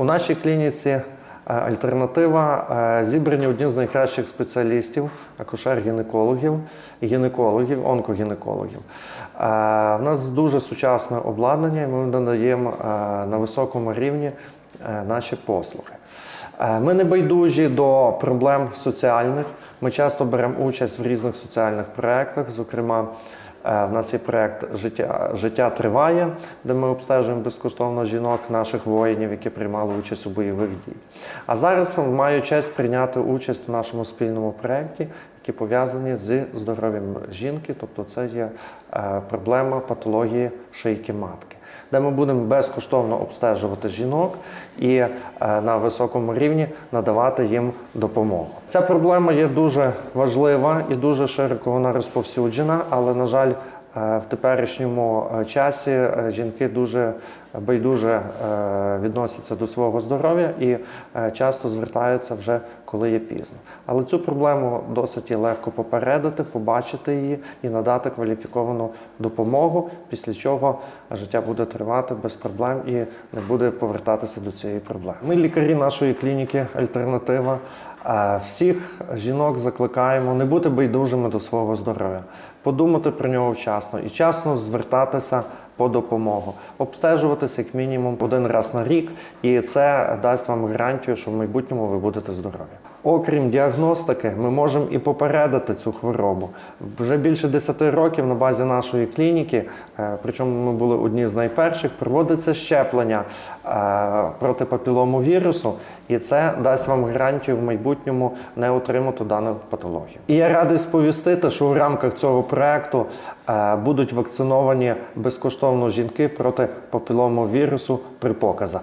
У нашій клініці е, альтернатива е, зібрані одні з найкращих спеціалістів, акушер-гінекологів, гінекологів, онкогінекологів. Е, У нас дуже сучасне обладнання, і ми надаємо е, на високому рівні е, наші послуги. Е, Ми не байдужі до проблем соціальних. Ми часто беремо участь в різних соціальних проєктах. Зокрема, е, в нас є проєкт Життя, Життя триває, де ми обстежуємо безкоштовно жінок, наших воїнів, які приймали участь у бойових дій. А зараз маю честь прийняти участь в нашому спільному проєкті, які пов'язані з здоров'ям жінки, тобто це є е, проблема патології шийки матки де ми будемо безкоштовно обстежувати жінок і е, на високому рівні надавати їм допомогу. Ця проблема є дуже важлива і дуже широко вона розповсюджена, але на жаль. Е, В теперішньому е, часі е, жінки дуже байдуже відносяться до свого здоров'я і часто звертаються вже коли є пізно. Але цю проблему досить легко попередити, побачити її і надати кваліфіковану допомогу, після чого життя буде тривати без проблем і не буде повертатися до цієї проблеми. Ми, лікарі нашої клініки Альтернатива. Е, Всіх жінок закликаємо не бути байдужими до свого здоров'я, подумати про нього вчасно і вчасно звертатися по допомогу, обстежуватися як мінімум один раз на рік, і це дасть вам гарантію, що в майбутньому ви будете здорові. Окрім діагностики, ми можемо і попередити цю хворобу. Вже більше 10 років на базі нашої клініки, е, причому ми були одні з найперших, проводиться щеплення е, проти папілому вірусу, і це дасть вам гарантію в майбутньому не отримати дану патологію. І я радий сповістити, що у рамках цього проекту е, будуть вакциновані безкоштовно жінки проти папілому вірусу при показах.